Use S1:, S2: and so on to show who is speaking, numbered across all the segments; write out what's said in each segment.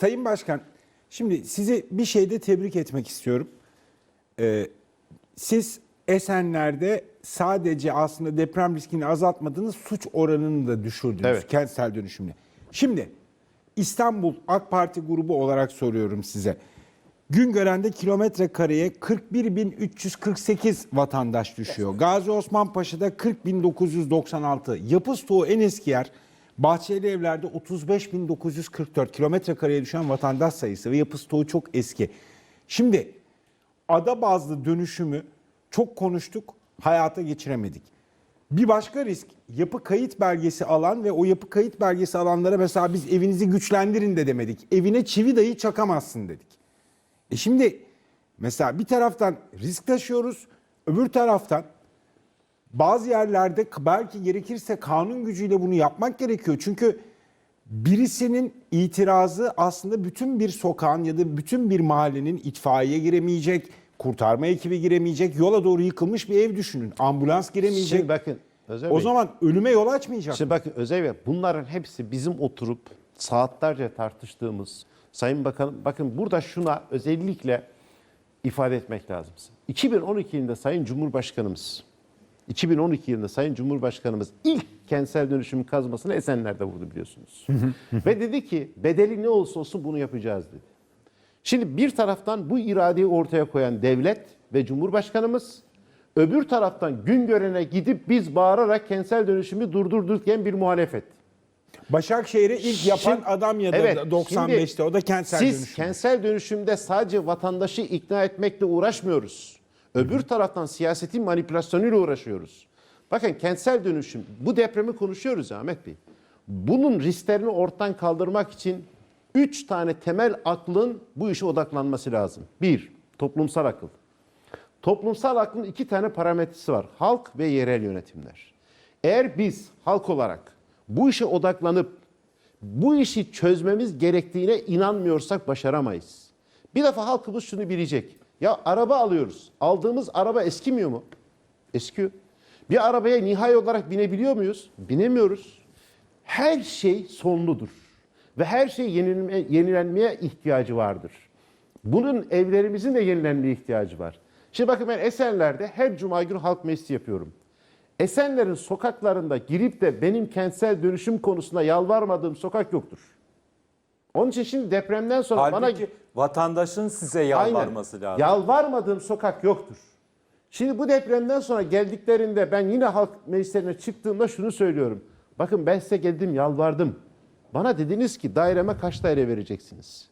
S1: Sayın Başkan, şimdi sizi bir şeyde tebrik etmek istiyorum. Ee, siz Esenler'de sadece aslında deprem riskini azaltmadınız, suç oranını da düşürdünüz
S2: Evet.
S1: kentsel dönüşümle. Şimdi İstanbul AK Parti grubu olarak soruyorum size. Güngören'de kilometre kareye 41.348 vatandaş düşüyor. Gazi Osman Paşa'da 40.996. Yapı stoğu en eski yer. Bahçeli evlerde 35.944 kilometre kareye düşen vatandaş sayısı ve yapı stoğu çok eski. Şimdi ada bazlı dönüşümü çok konuştuk, hayata geçiremedik. Bir başka risk yapı kayıt belgesi alan ve o yapı kayıt belgesi alanlara mesela biz evinizi güçlendirin de demedik. Evine çivi dahi çakamazsın dedik. E şimdi mesela bir taraftan risk taşıyoruz, öbür taraftan bazı yerlerde belki gerekirse kanun gücüyle bunu yapmak gerekiyor. Çünkü birisinin itirazı aslında bütün bir sokağın ya da bütün bir mahallenin itfaiye giremeyecek, kurtarma ekibi giremeyecek, yola doğru yıkılmış bir ev düşünün. Ambulans giremeyecek.
S2: Şimdi bakın Özel
S1: o
S2: Bey,
S1: zaman ölüme yol açmayacak.
S2: Şimdi bakın Özel Bey bunların hepsi bizim oturup saatlerce tartıştığımız Sayın Bakan bakın burada şuna özellikle ifade etmek lazım. 2012 yılında Sayın Cumhurbaşkanımız 2012 yılında Sayın Cumhurbaşkanımız ilk kentsel dönüşümün kazmasını Esenler'de vurdu biliyorsunuz. Ve dedi ki bedeli ne olursa olsun bunu yapacağız dedi. Şimdi bir taraftan bu iradeyi ortaya koyan devlet ve Cumhurbaşkanımız, öbür taraftan gün görene gidip biz bağırarak kentsel dönüşümü durdurduk diyen bir muhalefet.
S1: Başakşehir'e ilk yapan
S2: Şimdi-
S1: adam ya da
S2: Evet,
S1: 95'te
S2: şimdi
S1: o da kentsel
S2: Siz
S1: dönüşüm.
S2: kentsel dönüşümde sadece vatandaşı ikna etmekle uğraşmıyoruz. Öbür taraftan siyasetin manipülasyonuyla uğraşıyoruz. Bakın kentsel dönüşüm, bu depremi konuşuyoruz Ahmet Bey. Bunun risklerini ortadan kaldırmak için üç tane temel aklın bu işe odaklanması lazım. Bir, toplumsal akıl. Toplumsal aklın iki tane parametresi var. Halk ve yerel yönetimler. Eğer biz halk olarak bu işe odaklanıp bu işi çözmemiz gerektiğine inanmıyorsak başaramayız. Bir defa halkımız şunu bilecek. Ya araba alıyoruz. Aldığımız araba eskimiyor mu? Eskiyor. Bir arabaya nihai olarak binebiliyor muyuz? Binemiyoruz. Her şey sonludur. Ve her şey yenilme, yenilenmeye ihtiyacı vardır. Bunun evlerimizin de yenilenmeye ihtiyacı var. Şimdi bakın ben Esenler'de her cuma günü halk meclisi yapıyorum. Esenler'in sokaklarında girip de benim kentsel dönüşüm konusunda yalvarmadığım sokak yoktur. Onun için şimdi depremden sonra bana
S3: Halbuki vatandaşın size yalvarması
S2: Aynen.
S3: lazım.
S2: Yalvarmadığım sokak yoktur. Şimdi bu depremden sonra geldiklerinde ben yine halk meclislerine çıktığımda şunu söylüyorum. Bakın ben size geldim yalvardım. Bana dediniz ki daireme kaç daire vereceksiniz?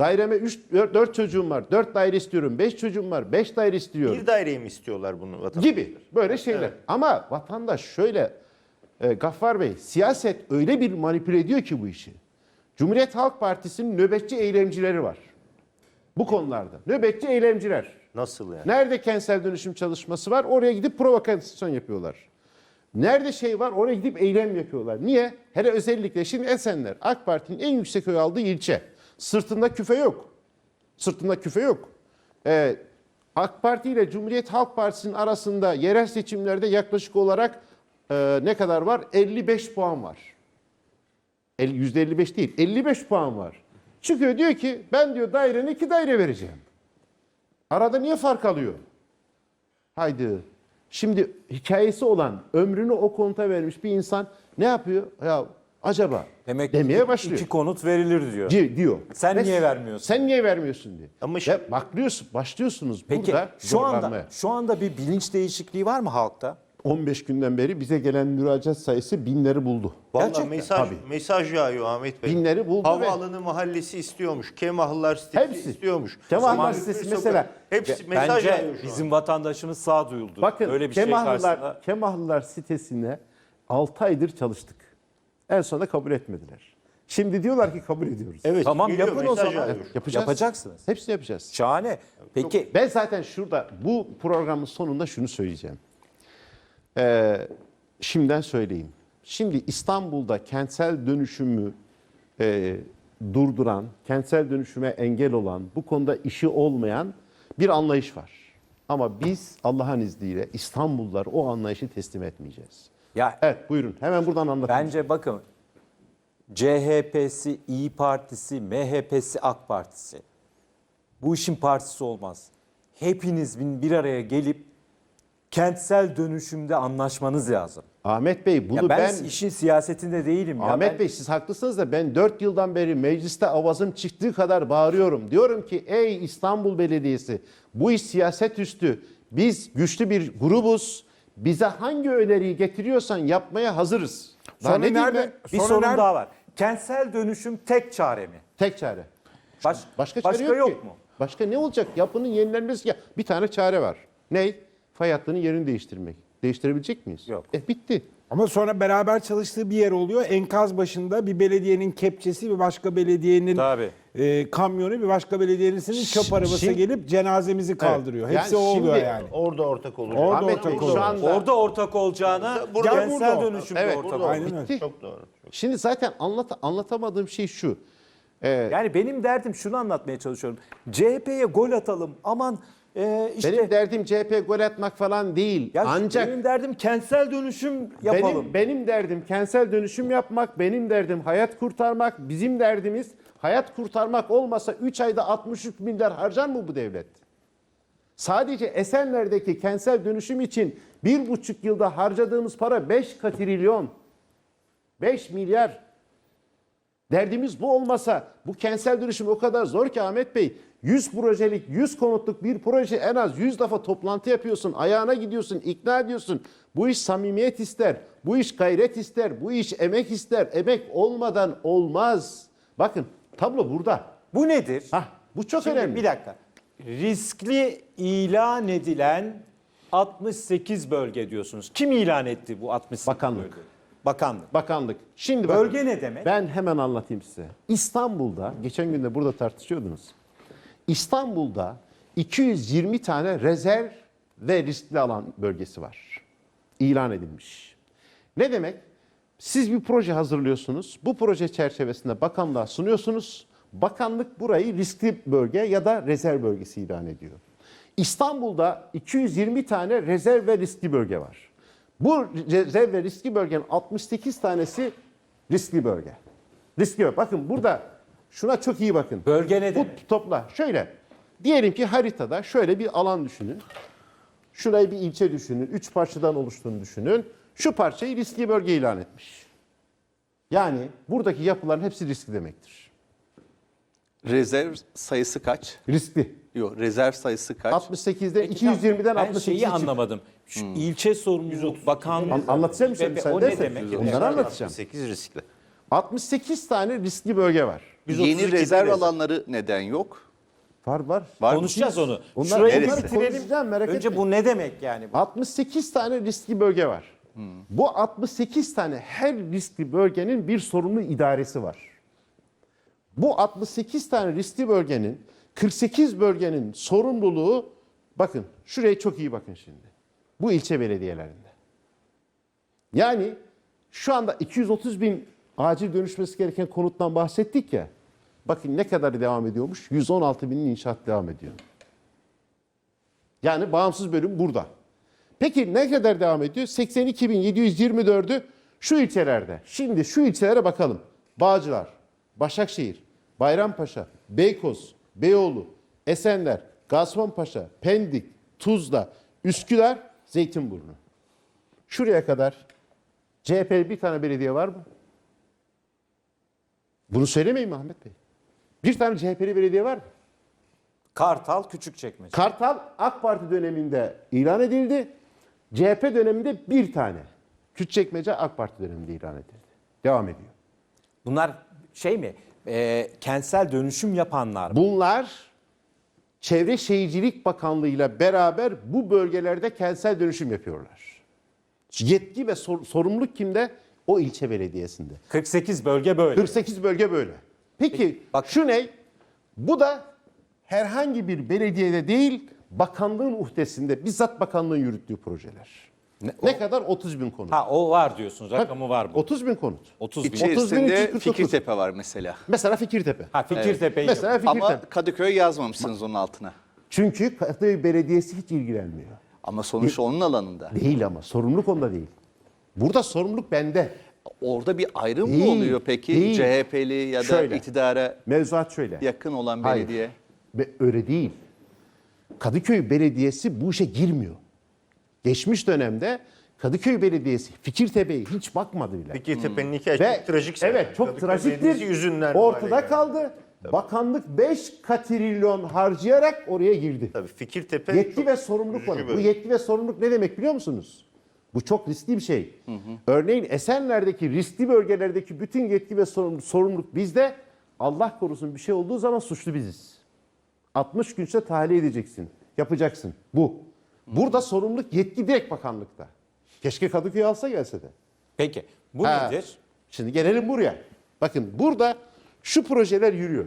S2: Daireme 3 4 çocuğum var. 4 daire istiyorum. 5 çocuğum var. 5 daire istiyorum
S4: Bir daireyi mi istiyorlar bunu vatandaşlar?
S2: gibi böyle şeyler. Ama vatandaş şöyle e, Gaffar Bey siyaset öyle bir manipüle ediyor ki bu işi. Cumhuriyet Halk Partisi'nin nöbetçi eylemcileri var. Bu konularda. Nöbetçi eylemciler.
S4: Nasıl yani?
S2: Nerede kentsel dönüşüm çalışması var? Oraya gidip provokasyon yapıyorlar. Nerede şey var? Oraya gidip eylem yapıyorlar. Niye? Hele özellikle şimdi Esenler AK Parti'nin en yüksek oy aldığı ilçe. Sırtında küfe yok. Sırtında küfe yok. Ee, AK Parti ile Cumhuriyet Halk Partisi'nin arasında yerel seçimlerde yaklaşık olarak e, ne kadar var? 55 puan var. El- %55 değil, 55 puan var. Çıkıyor diyor ki ben diyor dairene iki daire vereceğim. Arada niye fark alıyor? Haydi. Şimdi hikayesi olan, ömrünü o konuta vermiş bir insan ne yapıyor? Ya acaba
S3: Demek
S2: demeye
S3: iki-
S2: başlıyor.
S3: iki konut verilir diyor.
S2: Di- diyor.
S3: Sen
S2: Ve
S3: niye vermiyorsun?
S2: Sen niye vermiyorsun diye.
S4: Ama şimdi-
S2: başlıyorsun, başlıyorsunuz
S3: Peki
S2: burada
S3: şu anda şu anda bir bilinç değişikliği var mı halkta?
S2: 15 günden beri bize gelen müracaat sayısı binleri buldu.
S4: Vallahi
S3: Gerçekten,
S4: mesaj,
S2: tabii.
S4: mesaj yağıyor Ahmet Bey.
S2: Binleri buldu ve-
S4: Havaalanı mahallesi istiyormuş. Kemahlılar sitesi
S2: Hepsi.
S4: istiyormuş.
S2: Kemahlılar
S4: Zaman
S2: sitesi mesela-
S4: Hepsi mesaj
S3: Bence
S4: yağıyor şu
S3: bizim
S4: an.
S3: vatandaşımız sağduyuldu.
S2: Bakın
S3: Öyle bir şey
S2: Kemahlılar,
S3: karşısında.
S2: Kemahlılar sitesine 6 aydır çalıştık. En sonunda kabul etmediler. Şimdi diyorlar ki kabul ediyoruz.
S4: Evet,
S3: Tamam
S4: geliyor,
S3: yapın o
S4: mesaj
S3: zaman.
S4: yağıyor.
S2: Yapacağız.
S3: Yapacaksınız.
S2: Hepsini yapacağız.
S3: Şahane. Peki
S2: Ben zaten şurada bu programın sonunda şunu söyleyeceğim. Ee, şimdiden söyleyeyim. Şimdi İstanbul'da kentsel dönüşümü e, durduran, kentsel dönüşüme engel olan, bu konuda işi olmayan bir anlayış var. Ama biz Allah'ın izniyle İstanbullular o anlayışı teslim etmeyeceğiz.
S3: ya
S2: Evet buyurun hemen buradan anlatın.
S3: bence bakın CHP'si, İyi Partisi, MHP'si, AK Partisi. Bu işin partisi olmaz. Hepinizin bir araya gelip kentsel dönüşümde anlaşmanız lazım.
S2: Ahmet Bey bunu
S3: Ya ben,
S2: ben,
S3: işin siyasetinde değilim. ya.
S2: Ahmet
S3: Ben-
S2: Bey siz haklısınız da ben 4 yıldan beri mecliste avazım çıktığı kadar bağırıyorum. Diyorum ki ey İstanbul Belediyesi bu iş siyaset üstü. Biz güçlü bir grubuz. Bize hangi öneriyi getiriyorsan yapmaya hazırız. Daha
S1: Sonra
S2: ne diyeyim
S1: nerede?
S2: ben?
S3: bir
S1: Sonra
S3: sorun
S1: nerede-
S3: daha var. Kentsel dönüşüm tek çare mi?
S2: Tek çare.
S3: Baş-
S2: Başka,
S3: başka
S2: çare yok, ki.
S3: mu?
S2: Başka ne olacak? Yapının yenilenmesi. Ya, bir tane çare var. Ne? Fay hattının yerini değiştirmek. Değiştirebilecek miyiz?
S3: Yok.
S2: E bitti.
S1: Ama sonra beraber çalıştığı bir yer oluyor. Enkaz başında bir belediyenin kepçesi bir başka belediyenin
S3: Tabii.
S1: e, kamyonu bir başka belediyenin çöp arabası
S2: Şimdi-
S1: gelip cenazemizi kaldırıyor. Hepsi o oluyor
S2: şimdi-
S1: yani.
S4: Orada ortak olacak.
S1: Orada
S2: Ahmet
S1: ortak
S2: Bey,
S1: oluyor.
S2: şu anda
S3: Orada ortak olacağına
S4: Burada-
S3: kentsel
S4: burada-
S3: dönüşümde
S2: Evet,
S3: ortak
S4: burada-.
S1: Aynen öyle.
S4: Çok doğru. çok-
S2: Şimdi zaten anlat, anlatamadığım şey şu. Ee,
S3: Yani benim derdim şunu anlatmaya çalışıyorum. CHP'ye gol atalım. Aman e, işte
S2: benim derdim CHP gol atmak falan değil.
S3: Ya
S2: Ancak
S3: benim derdim kentsel dönüşüm yapalım.
S2: benim, benim derdim kentsel dönüşüm yapmak, benim derdim hayat kurtarmak, bizim derdimiz hayat kurtarmak olmasa 3 ayda 63 milyar harcar mı bu devlet? Sadece Esenler'deki kentsel dönüşüm için bir buçuk yılda harcadığımız para 5 katrilyon. 5 milyar. Derdimiz bu olmasa bu kentsel dönüşüm o kadar zor ki Ahmet Bey. 100 projelik, 100 konutluk bir proje en az 100 defa toplantı yapıyorsun, ayağına gidiyorsun, ikna ediyorsun. Bu iş samimiyet ister, bu iş gayret ister, bu iş emek ister. Emek olmadan olmaz. Bakın tablo burada.
S3: Bu nedir?
S2: Hah, bu çok
S3: Şimdi
S2: önemli.
S3: Bir dakika. Riskli ilan edilen 68 bölge diyorsunuz. Kim ilan etti bu 68
S2: Bakanlık.
S3: bölge? Bakanlık.
S2: Bakanlık. Şimdi bakın,
S3: Bölge ne demek?
S2: Ben hemen anlatayım size. İstanbul'da, geçen gün de burada tartışıyordunuz. İstanbul'da 220 tane rezerv ve riskli alan bölgesi var. İlan edilmiş. Ne demek? Siz bir proje hazırlıyorsunuz. Bu proje çerçevesinde bakanlığa sunuyorsunuz. Bakanlık burayı riskli bölge ya da rezerv bölgesi ilan ediyor. İstanbul'da 220 tane rezerv ve riskli bölge var. Bu rezerv ve riskli bölgenin 68 tanesi riskli bölge. Riskli bölge. Bakın burada şuna çok iyi bakın.
S3: Bölge ne
S2: Bu
S3: demek?
S2: topla. Şöyle. Diyelim ki haritada şöyle bir alan düşünün. Şurayı bir ilçe düşünün. Üç parçadan oluştuğunu düşünün. Şu parçayı riskli bölge ilan etmiş. Yani buradaki yapıların hepsi riskli demektir.
S5: Rezerv sayısı kaç?
S2: Riskli.
S5: Yok rezerv sayısı kaç?
S2: 68'den
S3: Peki, tamam.
S2: 220'den
S3: ben
S2: 68'i
S3: şeyi
S2: çık-
S3: anlamadım. Şu ilçe sorumluluğu bakanlığı.
S2: An- anlatacağım
S3: ve
S2: müsaade
S3: O demek?
S2: Onları anlatacağım.
S4: 8 riskli.
S2: 68 tane riskli bölge var.
S5: Yeni rezerv alanları neden yok?
S2: Var var.
S5: Var mı?
S3: Konuşacağız onu.
S2: Onlar-
S3: Şurayı bir
S2: Neresi?
S3: bitirelim.
S2: Konuşacağım, merak
S3: Önce
S2: etmeyin.
S3: bu ne demek yani?
S2: 68 tane riskli bölge var. Bu 68 tane her riskli bölgenin bir sorumlu idaresi var. Bu 68 tane riskli bölgenin 48 bölgenin sorumluluğu bakın şuraya çok iyi bakın şimdi. Bu ilçe belediyelerinde. Yani şu anda 230 bin acil dönüşmesi gereken konuttan bahsettik ya. Bakın ne kadar devam ediyormuş? 116 binin inşaat devam ediyor. Yani bağımsız bölüm burada. Peki ne kadar devam ediyor? 82.724'ü şu ilçelerde. Şimdi şu ilçelere bakalım. Bağcılar, Başakşehir, Bayrampaşa, Beykoz, Beyoğlu, Esenler, Gazipaşa, Pendik, Tuzla, Üsküdar, Zeytinburnu. Şuraya kadar CHP bir tane belediye var mı? Bunu söylemeyin mi Ahmet Bey? Bir tane CHP'li belediye var mı?
S3: Kartal Küçükçekmece.
S2: Kartal AK Parti döneminde ilan edildi. CHP döneminde bir tane. Küçükçekmece AK Parti döneminde ilan edildi. Devam ediyor.
S3: Bunlar şey mi? E, kentsel dönüşüm yapanlar mı?
S2: Bunlar Çevre Şehircilik Bakanlığı ile beraber bu bölgelerde kentsel dönüşüm yapıyorlar. Yetki ve sor- sorumluluk kimde? O ilçe belediyesinde.
S3: 48 bölge böyle.
S2: 48 bölge böyle. Peki,
S3: bak-
S2: şu ne? Bu da herhangi bir belediyede değil, bakanlığın uhdesinde, bizzat bakanlığın yürüttüğü projeler. Ne, kadar? 30 bin konut.
S3: Ha o var diyorsunuz. Rakamı var bu.
S2: 30 bin konut.
S3: 30 bin.
S2: 30 bin
S5: İçerisinde
S2: 349.
S5: Fikirtepe var mesela.
S2: Mesela Fikirtepe.
S3: Ha Fikirtepe'yi
S2: Mesela Fikirtepe.
S5: Ama Kadıköy yazmamışsınız onun altına.
S2: Çünkü Kadıköy Belediyesi hiç ilgilenmiyor.
S5: Ama sonuç onun alanında.
S2: Değil ama sorumluluk onda değil. Burada sorumluluk bende.
S5: Orada bir ayrım
S2: Değil,
S5: mı oluyor peki?
S2: değil.
S5: CHP'li ya da
S2: Şöyle.
S5: iktidara
S2: Mevzuat şöyle.
S5: yakın olan
S2: Hayır.
S5: belediye.
S2: Ve öyle değil. Kadıköy Belediyesi bu işe girmiyor. Geçmiş dönemde Kadıköy Belediyesi Fikirtepe'ye hiç bakmadı bile.
S4: Fikirtepe'nin hikaye
S2: Ve
S4: çok trajik.
S2: Evet çok
S4: Kadıköy
S2: trajiktir.
S4: Yüzünden
S2: Ortada
S4: hale geldi.
S2: kaldı. Bakanlık 5 katrilyon harcayarak oraya girdi.
S4: Tabii Fikirtepe
S2: Yetki
S4: çok
S2: ve sorumluluk var. Bu yetki ve sorumluluk ne demek biliyor musunuz? Bu çok riskli bir şey. Örneğin Esenler'deki riskli bölgelerdeki bütün yetki ve sorumluluk, bizde. Allah korusun bir şey olduğu zaman suçlu biziz. 60 gün içinde tahliye edeceksin. Yapacaksın. Bu. Burada sorumluluk yetki direkt bakanlıkta. Keşke Kadıköy alsa gelse de.
S3: Peki bu
S2: Ha,
S3: nedir?
S2: Şimdi gelelim buraya. Bakın burada şu projeler yürüyor.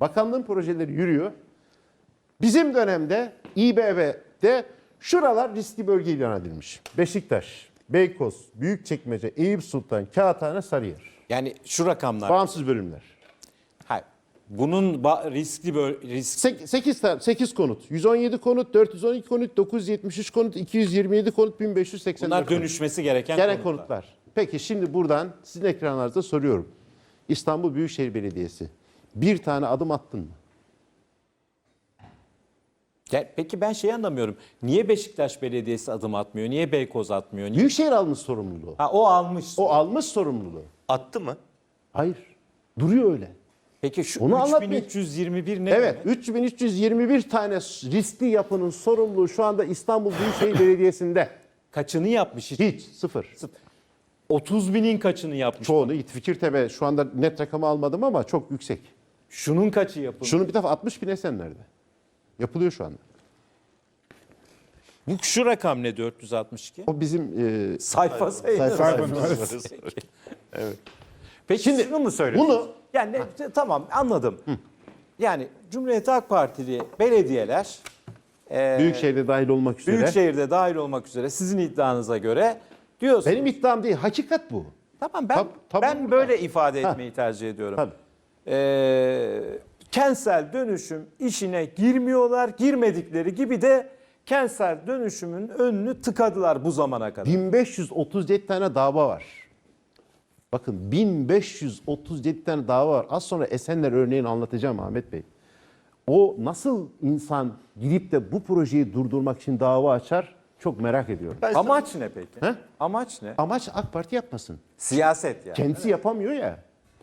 S2: Bakanlığın projeleri yürüyor. Bizim dönemde İBB'de şuralar riskli bölge ilan edilmiş. Beşiktaş, Beykoz, Büyükçekmece, Eyüp Sultan, Kağıthane, Sarıyer.
S3: Yani şu rakamlar.
S2: Bağımsız bölümler.
S3: Hayır. Bunun riskli böl risk
S2: 8, 8 konut, 117 konut, 412 konut, 973 konut, 227 konut, 1584
S3: bunlar
S2: konut.
S3: dönüşmesi gereken
S2: Gelen
S3: konutlar.
S2: konutlar. Peki şimdi buradan sizin ekranlarınızda soruyorum. İstanbul Büyükşehir Belediyesi bir tane adım attın mı?
S3: Ya Peki ben şeyi anlamıyorum. Niye Beşiktaş Belediyesi adım atmıyor? Niye Beykoz atmıyor? Niye?
S2: Büyükşehir almış sorumluluğu.
S3: Ha o almış.
S2: O almış sorumluluğu.
S4: Attı mı?
S2: Hayır. Duruyor öyle.
S3: Peki şu
S2: Onu anlatmayın.
S3: 3321 ne?
S2: Evet,
S3: demek?
S2: 3321 tane riskli yapının sorumluluğu şu anda İstanbul Büyükşehir Belediyesi'nde.
S3: Kaçını yapmış? Hiç.
S2: Hiç, sıfır.
S3: 30 binin kaçını yapmış?
S2: Çoğunu Fikirtepe şu anda net rakamı almadım ama çok yüksek.
S3: Şunun kaçı yapılmış?
S2: Şunu bir defa 60 bin Esenler'de. Yapılıyor şu anda.
S3: Bu şu rakam ne 462?
S2: O bizim e,
S3: Sayfa sayısı.
S2: sayfa
S3: Peki
S2: Şimdi
S3: şunu mu söylüyorsun?
S2: bunu-
S3: yani ne- tamam anladım. Yani Cumhuriyet Halk Partili belediyeler e,
S2: Büyükşehir'de dahil olmak üzere.
S3: Büyükşehir'de dahil olmak üzere sizin iddianıza göre diyorsunuz.
S2: Benim iddiam değil, hakikat bu.
S3: Tamam ben
S2: Tab-
S3: ben böyle ifade
S2: Ha.
S3: etmeyi tercih ediyorum.
S2: Tabii.
S3: Ee, kentsel dönüşüm işine girmiyorlar. Girmedikleri gibi de kentsel dönüşümün önünü tıkadılar bu zamana kadar.
S2: 1537 tane dava var. Bakın 1537 tane dava var. Az sonra Esenler örneğini anlatacağım Ahmet Bey. O nasıl insan gidip de bu projeyi durdurmak için dava açar çok merak ediyorum.
S4: Ben sana-
S3: Amaç ne peki?
S2: He?
S3: Amaç ne?
S2: Amaç AK Parti yapmasın.
S3: Siyaset yani.
S2: Kendisi yapamıyor ya.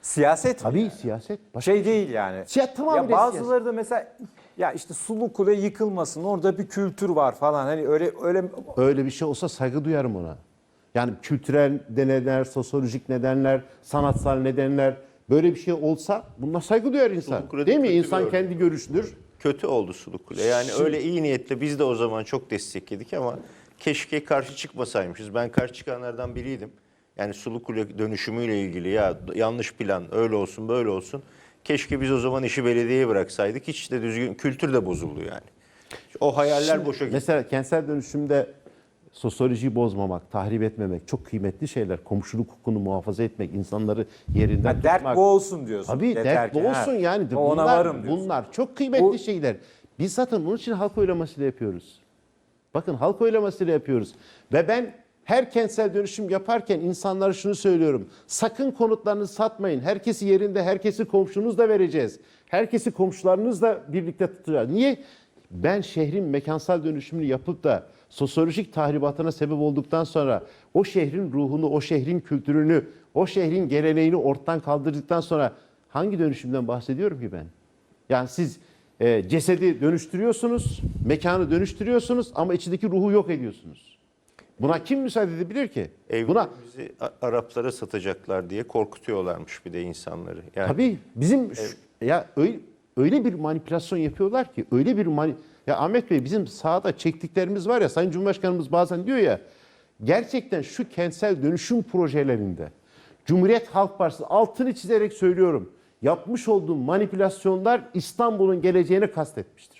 S3: Siyaset mi
S2: Tabii
S3: yani?
S2: siyaset. Başka
S3: Şey değil yani.
S2: Siyaset tamamıyla
S3: ya bazıları da mesela ya işte Sulu Kule yıkılmasın orada bir kültür var falan. Hani öyle öyle
S2: Öyle bir şey olsa saygı duyarım ona. Yani kültürel nedenler, sosyolojik nedenler, sanatsal nedenler böyle bir şey olsa buna saygı duyar insan. Değil mi? İnsan kendi görüşüdür.
S4: Kötü oldu Sulukule. Yani öyle iyi niyetle biz de o zaman çok destekledik ama keşke karşı çıkmasaymışız. Ben karşı çıkanlardan biriydim. Yani Sulukule dönüşümüyle ilgili ya yanlış plan öyle olsun böyle olsun. Keşke biz o zaman işi belediyeye bıraksaydık. Hiç de düzgün kültür de bozuldu yani. O hayaller boşa gitti.
S2: Mesela kentsel dönüşümde sosyolojiyi bozmamak, tahrip etmemek çok kıymetli şeyler. Komşuluk hukukunu muhafaza etmek, insanları yerinden
S3: Ha, dert
S2: tutmak.
S3: bu olsun diyorsun.
S2: Tabii dert bu
S3: ha.
S2: olsun yani.
S3: Ona
S2: Bunlar,
S3: varım diyorsun.
S2: bunlar çok kıymetli
S3: Bu-
S2: şeyler. Biz zaten bunun için halk oylamasıyla yapıyoruz. Bakın halk oylamasıyla yapıyoruz. Ve ben her kentsel dönüşüm yaparken insanlara şunu söylüyorum. Sakın konutlarınızı satmayın. Herkesi yerinde, herkesi komşunuzla vereceğiz. Herkesi komşularınızla birlikte tutacağız. Niye? Ben şehrin mekansal dönüşümünü yapıp da sosyolojik tahribatına sebep olduktan sonra o şehrin ruhunu, o şehrin kültürünü, o şehrin geleneğini ortadan kaldırdıktan sonra hangi dönüşümden bahsediyorum ki ben? Yani siz e, cesedi dönüştürüyorsunuz, mekanı dönüştürüyorsunuz ama içindeki ruhu yok ediyorsunuz. Buna kim müsaade edebilir ki? Buna
S4: Evlerimizi A- Araplara satacaklar diye korkutuyorlarmış bir de insanları. Yani
S2: tabii bizim şu- ya öyle, öyle bir manipülasyon yapıyorlar ki öyle bir mani ya Ahmet Bey bizim sahada çektiklerimiz var ya Sayın Cumhurbaşkanımız bazen diyor ya gerçekten şu kentsel dönüşüm projelerinde Cumhuriyet Halk Partisi altını çizerek söylüyorum yapmış olduğu manipülasyonlar İstanbul'un geleceğini kastetmiştir.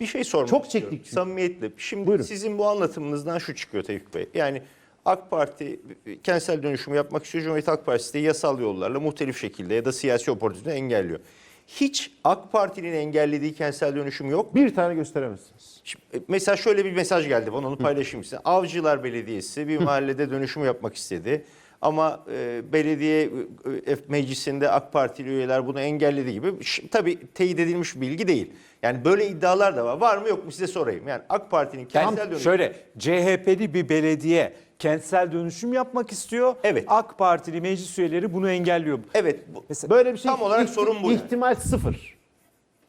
S4: Bir şey sormak
S2: Çok
S4: istiyorum.
S2: çektik çünkü.
S4: Samimiyetle. Şimdi
S2: Buyurun.
S4: sizin bu anlatımınızdan şu çıkıyor Tevfik Bey. Yani AK Parti kentsel dönüşümü yapmak istiyor. Cumhuriyet Halk Partisi de yasal yollarla muhtelif şekilde ya da siyasi oportunite engelliyor. Hiç AK Parti'nin engellediği kentsel dönüşüm yok.
S2: Bir tane gösteremezsiniz.
S4: Şimdi, e, mesela şöyle bir mesaj geldi bana onu paylaşayım size. Avcılar Belediyesi bir mahallede dönüşüm yapmak istedi. Ama e, belediye e, meclisinde AK Partili üyeler bunu engelledi gibi. Ş- Tabii teyit edilmiş bir bilgi değil. Yani böyle iddialar da var. Var mı yok mu size sorayım. Yani AK Parti'nin kentsel
S3: Yani
S4: dönüşüm
S3: şöyle CHP'li bir belediye kentsel dönüşüm yapmak istiyor.
S4: Evet.
S3: AK Partili meclis üyeleri bunu engelliyor.
S4: Evet. Bu,
S3: Mesela
S2: Böyle bir şey
S4: Tam olarak
S2: ihti-
S4: sorun bu yani.
S2: İhtimal sıfır.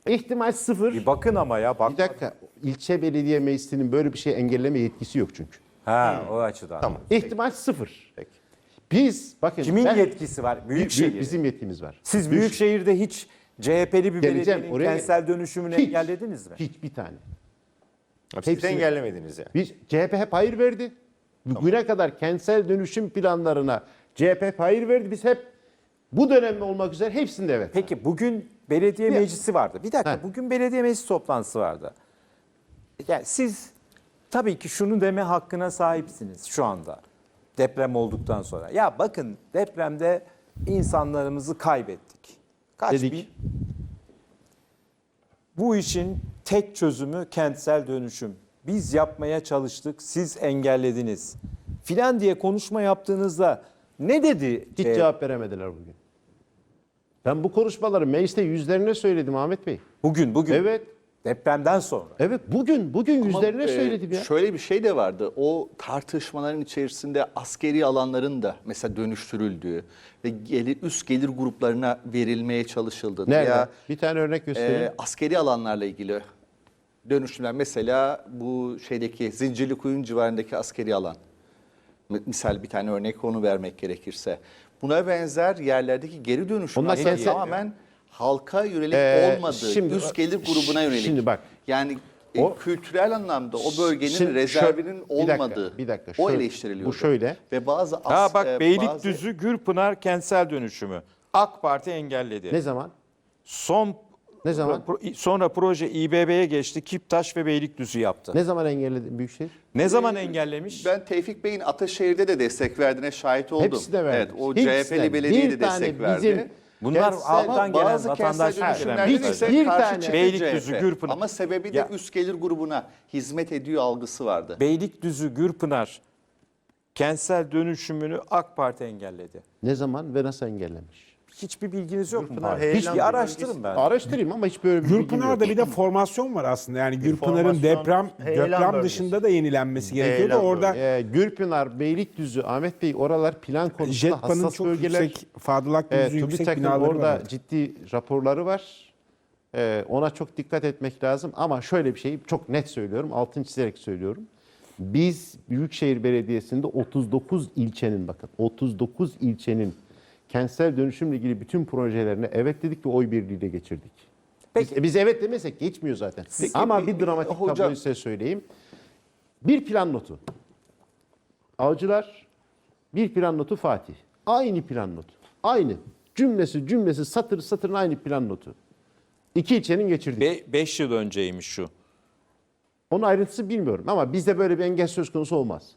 S2: İhtimal sıfır.
S3: bir bakın ama ya bak.
S2: Bir dakika. İlçe belediye meclisinin böyle bir şey engelleme yetkisi yok çünkü.
S3: Ha o açıdan.
S4: Tamam.
S2: İhtimal sıfır.
S4: Peki.
S2: Biz bakın
S3: Kimin
S2: ben-
S3: yetkisi var? Büyükşehir.
S2: bi- Bizim yetkimiz var.
S3: Siz
S2: Büyük-
S3: Büyükşehir'de hiç CHP'li bir
S2: Geleceğim,
S3: belediyenin
S2: oraya-
S3: kentsel dönüşümünü
S2: Hiç.
S3: engellediniz mi?
S2: Hiçbir tane.
S4: Siz
S2: Hepsini-
S4: engellemediniz yani.
S2: Biz CHP hep hayır verdi. Bugüne kadar kentsel dönüşüm planlarına CHP hep hayır verdi. Biz hep bu dönemde olmak üzere hepsinde evet.
S3: Peki bugün belediye meclisi vardı. Bir dakika
S2: Heh.
S3: bugün belediye meclis toplantısı vardı. Yani siz tabii ki şunu deme hakkına sahipsiniz şu anda. Deprem olduktan sonra. Ya bakın depremde insanlarımızı kaybettik. Kaç
S2: Dedik.
S3: bin? Bu işin tek çözümü kentsel dönüşüm. Biz yapmaya çalıştık, siz engellediniz. Filan diye konuşma yaptığınızda ne dedi?
S2: Hiç
S3: e,
S2: cevap veremediler bugün. Ben bu konuşmaları mecliste yüzlerine söyledim Ahmet Bey.
S3: Bugün, bugün.
S2: Evet.
S3: Depremden sonra.
S2: Evet bugün bugün yüzlerine
S5: Ama, e,
S2: söyledim ya.
S5: Şöyle bir şey de vardı. O tartışmaların içerisinde askeri alanların da mesela dönüştürüldüğü ve gelir, üst gelir gruplarına verilmeye çalışıldığı
S2: Nerede?
S5: veya
S2: bir tane örnek göstereyim.
S5: e, askeri alanlarla ilgili dönüşümler mesela bu şeydeki Zincirlikuyu'nun civarındaki askeri alan. Misal bir tane örnek onu vermek gerekirse. Buna benzer yerlerdeki geri dönüşüm
S2: Onlar
S5: aslında
S2: kentsel-
S5: tamamen halka yönelik
S2: Ee,
S5: olmadığı,
S2: şimdi-
S5: üst gelir grubuna yönelik.
S2: Şimdi bak.
S5: Yani e,
S2: O-
S5: kültürel anlamda o bölgenin
S2: Şimdi
S5: rezervinin
S2: şö- bir dakika,
S5: olmadığı
S2: bir dakika.
S5: o
S2: Şöyle-
S5: eleştiriliyordu.
S2: bu şöyle.
S5: Ve bazı as,
S3: Ha bak
S5: e, bazı-
S3: Beylikdüzü Gürpınar kentsel dönüşümü. AK Parti engelledi.
S2: ne zaman?
S3: Son
S2: Ne zaman?
S3: pro- sonra proje İBB'ye geçti. Kiptaş ve Beylikdüzü yaptı. Ne,
S2: Ne zaman engelledi Büyükşehir?
S3: zaman engellemiş?
S5: Ben Tevfik Bey'in Ataşehir'de de destek verdiğine şahit oldum.
S2: Hepsine verdi.
S5: Evet, o
S2: Hepsine.
S5: CHP'li belediye
S2: Bir
S5: de
S2: tane
S5: destek verdi.
S2: bizim-
S3: Bunlar
S2: Kentsel-
S3: alttan gelen vatandaşlar
S5: dönüşümlerde
S2: Bir- bir
S5: karşı
S2: tane-
S3: Beylikdüzü. Gürpınar.
S5: Ama sebebi de
S3: Ya-
S5: üst gelir grubuna hizmet ediyor algısı vardı.
S3: Beylikdüzü Gürpınar kentsel dönüşümünü AK Parti engelledi.
S2: Ne zaman ve nasıl engellemiş?
S3: Hiçbir bilginiz yok mu?
S4: Heyelan
S3: Hiç
S4: bir
S3: araştırın ben.
S2: Araştırayım ama hiç böyle bir bilgim yok.
S1: Gürpınar'da bir de formasyon var aslında. Yani Gürpınar'ın
S4: formasyon,
S1: deprem
S4: heyelan
S1: deprem
S4: bölgesi.
S1: dışında da yenilenmesi gerekiyordu.
S4: Heyelan
S1: Orada
S2: Ee, Gürpınar, Beylikdüzü, Ahmet Bey oralar plan konusunda
S1: Jetpan'ın
S2: hassas
S1: çok
S2: bölgeler.
S1: yüksek, Fadıl
S2: Evet,
S1: Akdeniz yüksek
S2: TÜBİTAK'ın
S1: binaları
S2: orada
S1: var.
S2: ciddi raporları var. Ee, ona çok dikkat etmek lazım. Ama şöyle bir şey çok net söylüyorum, altını çizerek söylüyorum. Biz Büyükşehir Belediyesi'nde 39 ilçenin bakın 39 ilçenin kentsel dönüşümle ilgili bütün projelerine evet dedik ve oy birliğiyle geçirdik.
S3: Peki.
S2: Biz, biz evet demesek geçmiyor zaten. Ama bir dramatik
S5: Hocam-
S2: tabloyu size söyleyeyim. Bir plan notu. Avcılar, bir plan notu Fatih. Aynı plan notu. Aynı. Cümlesi cümlesi satır satırın aynı plan notu. İki ilçenin geçirdik.
S3: 5 yıl önceymiş şu.
S2: Onun ayrıntısı bilmiyorum ama bizde böyle bir engel söz konusu olmaz.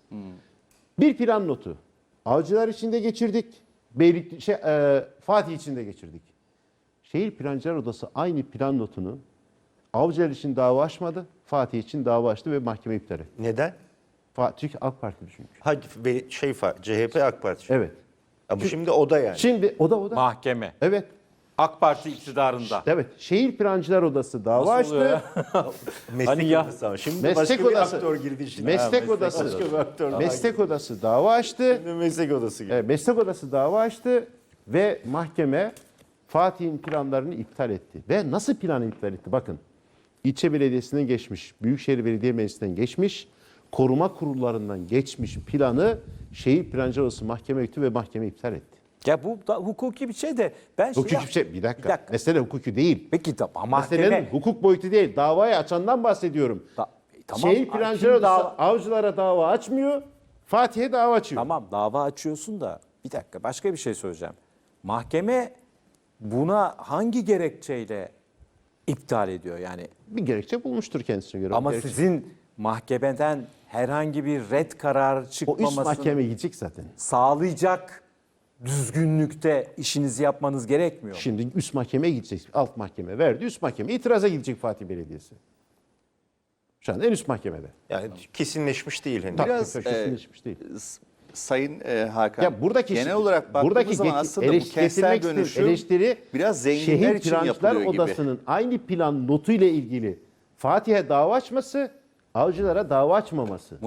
S2: Bir plan notu. Avcılar için de geçirdik. Beylik, şey, e, Fatih için de geçirdik. Şehir Plancılar Odası aynı plan notunu Avcılar için dava açmadı. Fatih için dava açtı ve mahkeme iptal etti.
S4: Neden?
S2: Fatih AK Partili çünkü.
S4: Ha, şey fa- CHP AK Parti.
S2: Evet.
S4: Ama şimdi o da yani.
S2: Şimdi o da o da.
S3: Mahkeme.
S2: Evet.
S3: AK Parti iktidarında.
S2: Evet. Şehir Plancılar Odası dava
S3: Nasıl oluyor
S2: açtı.
S4: Meslek
S3: Hani ya-
S4: odası ama. Şimdi
S2: Meslek
S4: başka
S2: odası.
S4: bir aktör girdi.
S2: Meslek
S4: Ha,
S2: odası.
S4: Başka bir aktör.
S2: Meslek Odası dava açtı.
S4: Şimdi meslek odası gibi.
S2: Evet, Meslek Odası dava açtı ve mahkeme Fatih'in planlarını iptal etti. Ve nasıl planı iptal etti? Bakın ilçe belediyesinden geçmiş, Büyükşehir Belediye Meclisi'nden geçmiş, koruma kurullarından geçmiş planı şehir plancı odası mahkeme gitti ve mahkeme iptal etti.
S3: Ya bu da hukuki bir şey de ben
S2: Hukuki bir şey, bir dakika.
S3: Bir dakika.
S2: Mesele hukuki değil.
S3: Peki tamam mahkeme.
S2: Meselenin hukuk boyutu değil. Davayı açandan bahsediyorum.
S3: Da- e, tamam,
S2: şehir
S3: kim
S2: plancılar odası
S3: dava-
S2: avcılara dava açmıyor, Fatih'e dava açıyor.
S3: Tamam dava açıyorsun da bir dakika başka bir şey söyleyeceğim. Mahkeme buna hangi gerekçeyle iptal ediyor yani?
S2: Bir gerekçe bulmuştur kendisine göre.
S3: Ama
S2: Gerekçe-
S3: sizin mahkemeden herhangi bir red kararı
S2: o üst
S3: çıkmamasını
S2: mahkeme gidecek zaten.
S3: sağlayacak düzgünlükte işinizi yapmanız gerekmiyor. mu?
S2: Şimdi üst mahkemeye gidecek. Alt mahkeme verdi. Üst mahkeme itiraza gidecek Fatih Belediyesi. Şu anda en üst mahkemede.
S4: Yani kesinleşmiş değil henüz.
S2: Tabii,
S5: Biraz,
S2: kesinleşmiş değil.
S5: Sayın e, Hakan.
S2: Ya buradaki
S5: genel olarak baktığımız
S2: buradaki
S5: zaman
S2: geti-
S5: aslında
S2: eleş-
S5: bu kentsel
S2: getirmek istediğim
S5: dönüşüm
S2: eleştiri
S5: biraz zenginler
S2: şehir
S5: için
S2: plancılar
S5: yapılıyor gibi.
S2: odasının aynı plan notu ile ilgili Fatih'e dava açması, avcılara dava açmaması.